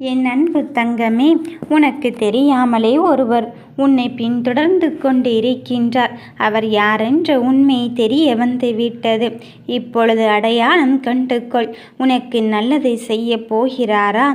என் அன்பு தங்கமே உனக்கு தெரியாமலே ஒருவர் உன்னை பின்தொடர்ந்து கொண்டு இருக்கின்றார் அவர் யாரென்ற உண்மை தெரிய வந்து விட்டது. இப்பொழுது அடையாளம் கண்டுகொள். உனக்கு நல்லதை செய்ய போகிறாரா?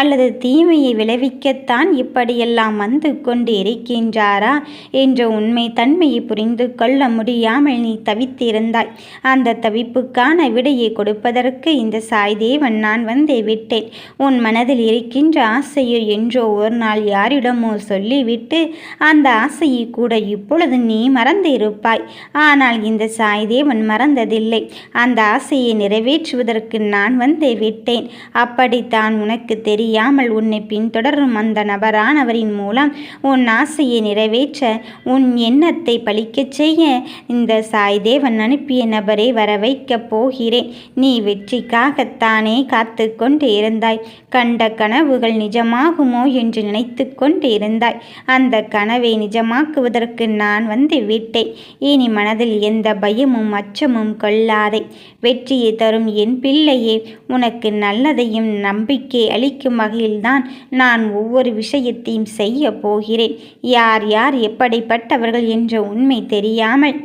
அல்லது தீமையை விளைவிக்கத்தான் இப்படியெல்லாம் வந்து கொண்டு இருக்கின்றாரா என்ற உண்மை தன்மையை புரிந்து கொள்ள முடியாமல் நீ தவித்திருந்தாய். அந்த தவிப்புக்கான விடையை கொடுப்பதற்கு இந்த சாய்தேவன் நான் வந்தே விட்டேன். உன் மனதில் இருக்கின்ற ஆசையோ என்றோ ஒரு நாள் யாரிடமோ சொல்லிவிட்டு அந்த ஆசையை கூட இப்பொழுது நீ மறந்து இருப்பாய் ஆனால் இந்த சாய்தேவன் மறந்ததில்லை. அந்த ஆசையை நிறைவேற்றுவதற்கு நான் வந்து விட்டேன். அப்படித்தான் உனக்கு தெரியாமல் உன்னை பின்தொடரும் அந்த நபரானவரின் மூலம் உன் ஆசையை நிறைவேற்ற உன் எண்ணத்தை பழிக்கச் செய்ய இந்த சாய்தேவன் அனுப்பிய நபரை வர வைக்கப் போகிறேன். நீ வெற்றிக்காகத்தானே காத்து கொண்டு இருந்தாய். கண்ட கனவுகள் நிஜமாகுமோ என்று நினைத்து கொண்டிருந்தாய் அந்த கனவை நிஜமாக்குவதற்கு நான் வந்து விட்டேன். இனி மனதில் எந்த பயமும் அச்சமும் கொள்ளாதே. வெற்றியை தரும் என் பிள்ளையே உனக்கு நல்லதையும் நம்பிக்கை அளிக்கும் வகையில்தான் நான் ஒவ்வொரு விஷயத்தையும் செய்ய போகிறேன். யார் யார் எப்படிப்பட்டவர்கள் என்ற உண்மை தெரியாமல்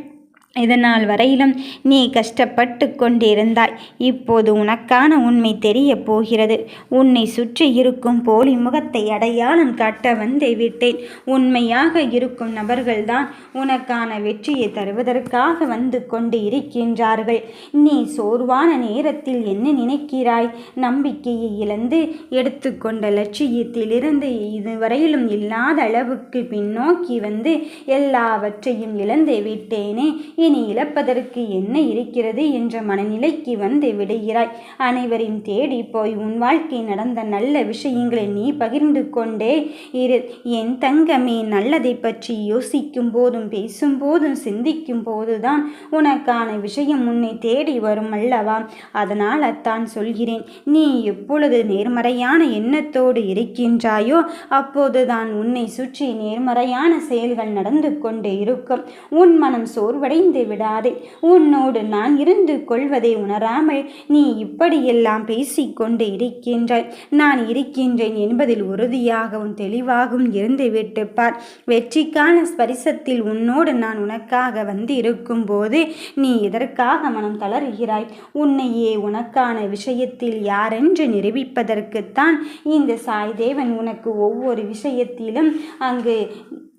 இதனால் வரையிலும் நீ கஷ்டப்பட்டு கொண்டிருந்தாய். இப்போது உனக்கான உண்மை தெரிய போகிறது. உன்னை சுற்றி இருக்கும் போலி முகத்தை அடையாளம் காட்ட வந்தே விட்டேன். உண்மையாக இருக்கும் நபர்கள்தான் உனக்கான வெற்றியை தருவதற்காக வந்து கொண்டு இருக்கின்றார்கள் நீ சோர்வான நேரத்தில் என்ன நினைக்கிறாய்? நம்பிக்கையை இழந்து எடுத்துக்கொண்ட லட்சியத்திலிருந்து இதுவரையிலும் இல்லாத அளவுக்கு பின்னோக்கி வந்து எல்லாவற்றையும் இழந்து விட்டேனே இனி இழப்பதற்கு என்ன இருக்கிறது என்ற மனநிலைக்கு வந்து விடுகிறாய். அனைவரையும் தேடி போய் உன் வாழ்க்கை நடந்த நல்ல விஷயங்களை நீ பகிர்ந்து கொண்டே இரு. என் தங்கமே நல்லதை பற்றி யோசிக்கும் போதும் பேசும் போதும் சிந்திக்கும் போதுதான் உனக்கான விஷயம் உன்னை தேடி வரும் அல்லவா? அதனால் அத்தான் சொல்கிறேன். நீ எப்பொழுது நேர்மறையான எண்ணத்தோடு இருக்கின்றாயோ அப்போதுதான் உன்னை சுற்றி நேர்மறையான செயல்கள் நடந்து கொண்டே இருக்கும். உன் மனம் சோர்வடைந்து இருந்து விடாதே. உன்னோடு நான் இருந்து கொள்வதை உணராமல் நீ இப்படியெல்லாம் பேசிக்கொண்டு இருக்கின்றாய். நான் இருக்கின்றேன் என்பதில் உறுதியாகவும் தெளிவாகவும் இருந்து விட்டுப்பார் வெற்றிக்கான ஸ்பரிசத்தில் உன்னோடு நான் உனக்காக வந்து இருக்கும் போது நீ இதற்காக மனம் தளர்கிறாய்? உன்னையே உனக்கான விஷயத்தில் யாரென்று நிரூபிப்பதற்குத்தான் இந்த சாய்தேவன் உனக்கு ஒவ்வொரு விஷயத்திலும் அங்கு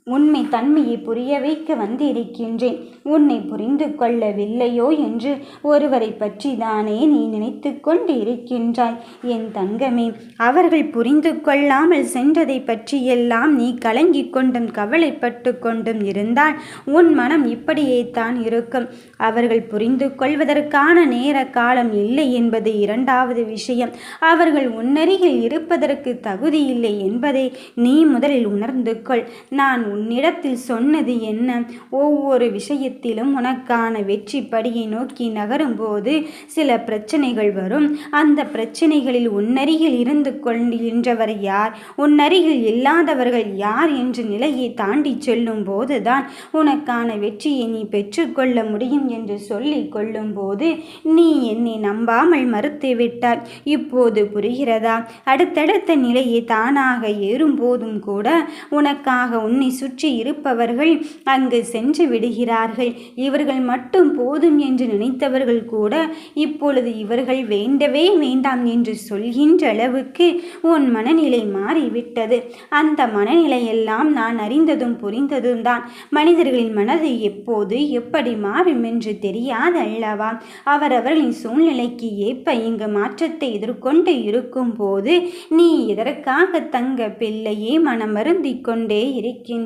உண்மை தன்மையை புரிய வைக்க வந்திருக்கின்றேன். உன்னை புரிந்து கொள்ளவில்லையோ என்று ஒருவரை பற்றி தானே நீ நினைத்து கொண்டு இருக்கின்றாய் என் தங்கமே அவர்கள் புரிந்து கொள்ளாமல் சென்றதை பற்றியெல்லாம் நீ கலங்கிக் கொண்டும் கவலைப்பட்டு கொண்டும் இருந்தால் உன் மனம் இப்படியே தான் இருக்கும். அவர்கள் புரிந்து கொள்வதற்கான நேர காலம் இல்லை என்பது இரண்டாவது விஷயம். அவர்கள் உன்னருகில் இருப்பதற்கு தகுதியில்லை என்பதை நீ முதலில் உணர்ந்து கொள். நான் உன்னிடத்தில் சொன்னது என்ன? ஒவ்வொரு விஷயத்திலும் உனக்கான வெற்றி படியை நோக்கி நகரும் போது சில பிரச்சனைகள் வரும். அந்த பிரச்சனைகளில் உன்னருகில் இருந்து கொள்கின்றவர் யார்? உன்னருகில் இல்லாதவர்கள் யார் என்ற நிலையை தாண்டி செல்லும் போதுதான் உனக்கான வெற்றியை நீ பெற்றுக்கொள்ள முடியும் என்று சொல்லி கொள்ளும்போது நீ என்னை நம்பாமல் மறுத்து விட்டாய் இப்போது புரிகிறதா? அடுத்தடுத்த நிலையை தானாக ஏறும்போதும் கூட உனக்காக உன்னை சுற்றி இருப்பவர்கள் அங்கு சென்று விடுகிறார்கள். இவர்கள் மட்டும் போதும் என்று நினைத்தவர்கள் கூட இப்பொழுது இவர்கள் வேண்டவே வேண்டாம் என்று சொல்கின்ற அளவுக்கு உன் மனநிலை மாறிவிட்டது. அந்த மனநிலையெல்லாம் நான் அறிந்ததும் புரிந்ததும் தான். மனிதர்களின் மனது எப்போது எப்படி மாறும் என்று தெரியாது அல்லவா? அவரவர்களின் சூழ்நிலைக்கு ஏற்ப இங்கு மாற்றத்தை எதிர்கொண்டு இருக்கும் போது நீ இதற்காக தங்க பிள்ளையே மனமருந்திக் கொண்டே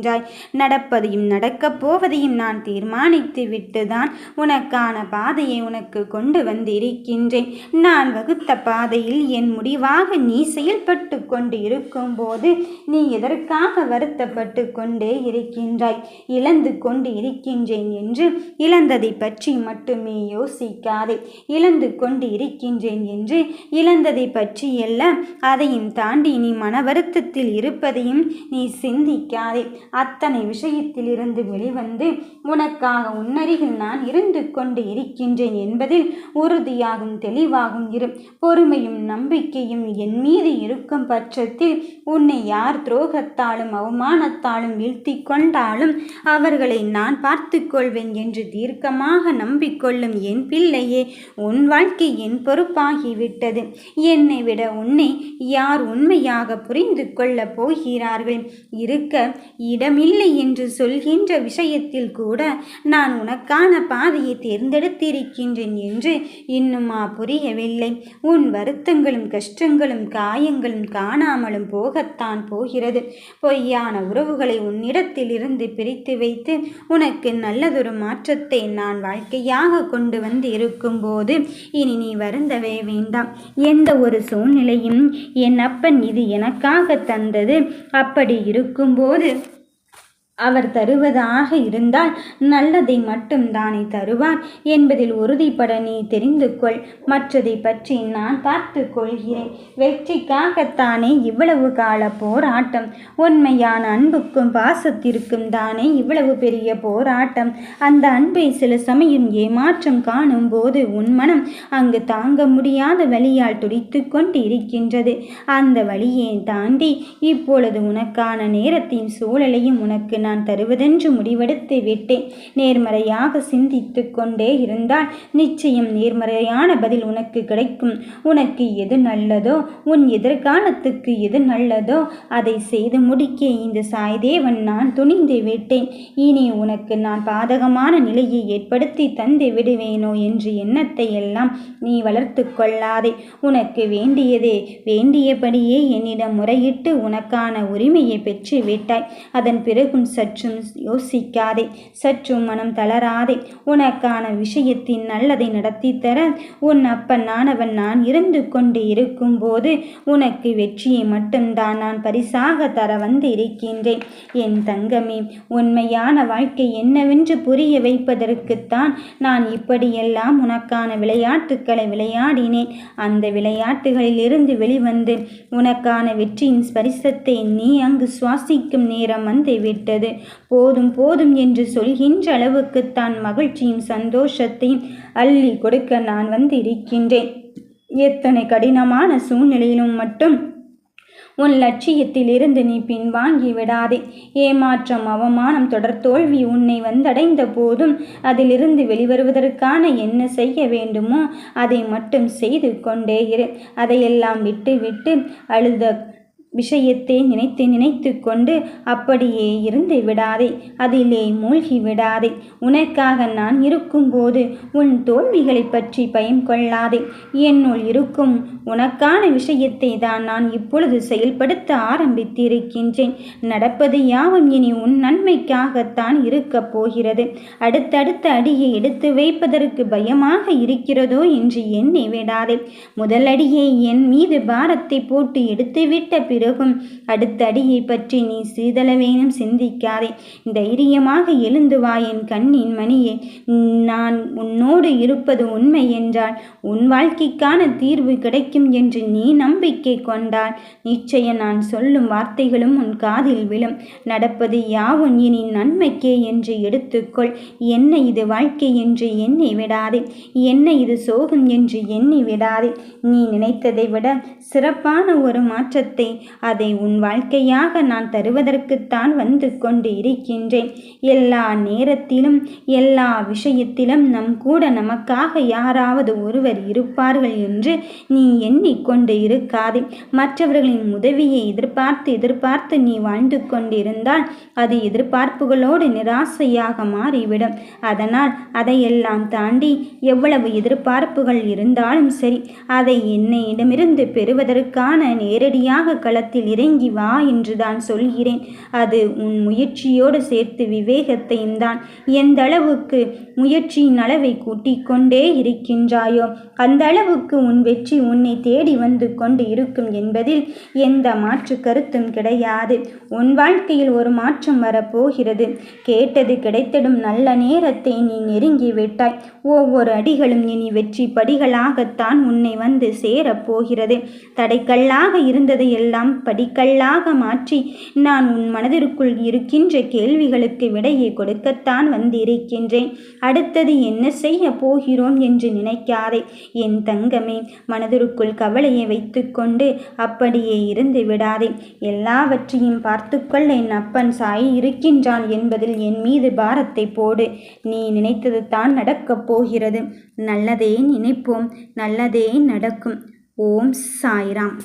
இருக்கின்றாய் நடப்பதையும் நடக்கப் போவதையும் நான் தீர்மானித்து விட்டுதான் உனக்கான பாதையை உனக்கு கொண்டு வந்திருக்கின்றேன். நான் வகுத்த பாதையில் என் முடிவாக நீ செயல்பட்டு கொண்டு இருக்கும்போது நீ எதற்காக வருத்தப்பட்டு கொண்டே இருக்கின்றாய்? இழந்து கொண்டு இருக்கின்றேன் என்று இழந்ததை பற்றி மட்டுமே யோசிக்காதே. இழந்து கொண்டு இருக்கின்றேன் என்று இழந்ததை பற்றியல்ல அதையும் தாண்டி நீ மன வருத்தத்தில் இருப்பதையும் நீ சிந்திக்காதே. அத்தனை விஷயத்திலிருந்து வெளிவந்து உனக்காக உன்னருகில் நான் இருந்து கொண்டு இருக்கின்றேன் என்பதில் உறுதியாகும் தெளிவாகும் இரு பொறுமையும் நம்பிக்கையும் என் மீது இருக்கும் பட்சத்தில் உன்னை யார் துரோகத்தாலும் அவமானத்தாலும் வீழ்த்தி கொண்டாலும் அவர்களை நான் பார்த்து கொள்வேன் என்று தீர்க்கமாக நம்பிக்கொள்ளும் என் பிள்ளையே உன் வாழ்க்கை என் பொறுப்பாகிவிட்டது. என்னை விட உன்னை யார் உண்மையாக புரிந்து கொள்ளப் போகிறார்கள்? இருக்க இட இடமில்லை என்று சொல்கின்ற விஷயத்தில் கூட நான் உனக்கான பாதையை தேர்ந்தெடுத்திருக்கின்றேன் என்று இன்னுமா புரியவில்லை. உன் வருத்தங்களும் கஷ்டங்களும் காயங்களும் காணாமலும் போகத்தான் போகிறது. பொய்யான உறவுகளை உன்னிடத்தில் இருந்து பிரித்து வைத்து உனக்கு நல்லதொரு மாற்றத்தை நான் வாழ்க்கையாக கொண்டு வந்து இருக்கும்போது இனி நீ வருந்தவே வேண்டாம். எந்த ஒரு சூழ்நிலையும் என் அப்பன் இது எனக்காக தந்தது. அப்படி இருக்கும்போது அவர் தருவதாக இருந்தால் நல்லதை மட்டும் தானே தருவார் என்பதில் உறுதிப்பட நீ தெரிந்து கொள் மற்றதை பற்றி நான் பார்த்து கொள்கிறேன். வெற்றிக்காகத்தானே இவ்வளவு கால போராட்டம்? உண்மையான அன்புக்கும் பாசத்திற்கும் தானே இவ்வளவு பெரிய போராட்டம்? அந்த அன்பை சில சமயம் ஏமாற்றம் காணும் போது உன் மனம் அங்கு தாங்க முடியாத வழியால் துடித்து கொண்டு இருக்கின்றது அந்த வழியை தாண்டி இப்பொழுது உனக்கான நேரத்தையும் சூழலையும் உனக்கு நான் தருவதென்று முடிவெடுத்து விட்டேன். நேர்மறையாக சிந்தித்து கொண்டே இருந்தால் நிச்சயம் நேர்மறையான பதில் உனக்கு கிடைக்கும். உனக்கு எது நல்லதோ உன் எதிர்காலத்துக்கு எது நல்லதோ அதை செய்து முடிக்க இந்த சாய்தேவன் நான் துணிந்து விட்டேன். இனி உனக்கு நான் பாதகமான நிலையை ஏற்படுத்தி தந்து விடுவேனோ என்று எண்ணத்தை எல்லாம் நீ வளர்த்து கொள்ளாதே. உனக்கு வேண்டியதே வேண்டியபடியே என்னிடம் முறையிட்டு உனக்கான உரிமையை பெற்று விட்டாய். அதன் பிறகும் சற்றும் யோசிக்காதே சற்றும் மனம் தளராதே. உனக்கான விஷயத்தின் நல்லதை நடத்தி தர உன் அப்பன் நானவன் நான் இருந்து கொண்டு இருக்கும்போது உனக்கு வெற்றியை மட்டும்தான் நான் பரிசாக தர வந்து இருக்கின்றேன் என் தங்கமே உண்மையான வாழ்க்கை என்னவென்று புரிய வைப்பதற்குத்தான் நான் இப்படியெல்லாம் உனக்கான விளையாட்டுக்களை விளையாடினேன். அந்த விளையாட்டுகளில் இருந்து வெளிவந்து உனக்கான வெற்றியின் ஸ்பரிசத்தை நீ அங்கு சுவாசிக்கும் நேரம் வந்து விட்டது. போதும் போதும் என்று சொல்கின்ற அளவுக்குத்தான் மகிழ்ச்சியும் சந்தோஷத்தையும் அள்ளி கொடுக்க நான் வந்து இருக்கின்றேன் எத்தனை கடினமான சூழ்நிலையிலும் மட்டும் உன் லட்சியத்திலிருந்து நீ பின்வாங்கி விடாதே. ஏமாற்றம் அவமானம் தொடர் தோல்வி உன்னை வந்தடைந்த போதும் அதிலிருந்து வெளிவருவதற்கான என்ன செய்ய வேண்டுமோ அதை மட்டும் செய்து கொண்டே இரு. அதையெல்லாம் விட்டு விட்டு அழுத விஷயத்தை நினைத்து நினைத்து கொண்டு அப்படியே இருந்து விடாதே அதிலே மூழ்கி விடாதே. உனக்காக நான் இருக்கும்போது உன் தோல்விகளை பற்றி பயம் கொள்ளாதே. என்னுள் இருக்கும் உனக்கான விஷயத்தை தான் நான் இப்பொழுது செயல்படுத்த ஆரம்பித்திருக்கின்றேன். நடப்பது யாவும் இனி உன் நன்மைக்காகத்தான் இருக்கப் போகிறது. அடுத்தடுத்த அடியை எடுத்து வைப்பதற்கு பயமாக இருக்கிறதோ என்று எண்ணி விடாதே. முதல் அடியை என் மீது பாரத்தை போட்டு எடுத்துவிட்ட பிறகு பிறகும் அடுத்த அடியை பற்றி நீ சிறிதளவேனும் சிந்திக்காதே. தைரியமாக எழுந்து வா என் கண்ணின் மணியே. நான் உன்னோடு இருப்பது உண்மை என்றால் உன் வாழ்க்கைக்கான தீர்வு கிடைக்கும் என்று நீ நம்பிக்கை கொண்டால் நிச்சயம் நான் சொல்லும் வார்த்தைகளும் உன் காதில் விழும். நடப்பது யாவும் இனி நன்மைக்கே என்று எடுத்துக்கொள். என்ன இது வாழ்க்கை என்று எண்ணி விடாதே. என்ன இது சோகம் என்று எண்ணி விடாதே. நீ நினைத்ததை விட சிறப்பான ஒரு மாற்றத்தை அதை உன் வாழ்க்கையாக நான் தருவதற்குத்தான் வந்து கொண்டு இருக்கின்றேன் எல்லா நேரத்திலும் எல்லா விஷயத்திலும் நம் கூட நமக்காக யாராவது ஒருவர் இருப்பார்கள் என்று நீ எண்ணிக்கொண்டு இருக்காதே. மற்றவர்களின் உதவியை எதிர்பார்த்து எதிர்பார்த்து நீ வாழ்ந்து கொண்டிருந்தால் அது எதிர்பார்ப்புகளோடு நிராசையாக மாறிவிடும். அதனால் அதையெல்லாம் தாண்டி எவ்வளவு எதிர்பார்ப்புகள் இருந்தாலும் சரி அதை என்னையிடமிருந்து பெறுவதற்கான நேரடியாக கள களத்தில் இறங்கி வா என்று தான் சொல்கிறேன். அது உன் முயற்சியோடு சேர்த்து விவேகத்தையும் தான். எந்த அளவுக்கு முயற்சியின் அளவை கூட்டிக் கொண்டே இருக்கின்றாயோ அந்த அளவுக்கு உன் வெற்றி உன்னை தேடி வந்து கொண்டு இருக்கும் என்பதில் எந்த மாற்று கருத்தும் கிடையாது. உன் வாழ்க்கையில் ஒரு மாற்றம் வரப்போகிறது. கேட்டது கிடைத்திடும் நல்ல நேரத்தை நீ நெருங்கி விட்டாய். ஒவ்வொரு அடிகளும் இனி வெற்றி படிகளாகத்தான் உன்னை வந்து சேரப்போகிறது. தடைக்கல்லாக இருந்ததையெல்லாம் எல்லாம் படிக்கல்லாக மாற்றி நான் உன் மனதிற்குள் இருக்கின்ற கேள்விகளுக்கு விடையை கொடுக்கத்தான் வந்திருக்கின்றேன். அடுத்தது என்ன செய்ய போகிறோம் என்று நினைக்காதே. என் தங்கமே மனதிற்குள் கவலையை வைத்துக்கொண்டு அப்படியே இருந்து விடாதே. எல்லாவற்றையும் பார்த்துக்கொள்ள என் அப்பன் சாய் இருக்கின்றான் என்பதில் என் மீது பாரத்தை போடு. நீ நினைத்தது தான் நடக்கப் போகிறது. நல்லதே நினைப்போம் நல்லதே நடக்கும். ஓம் சாய்ராம்.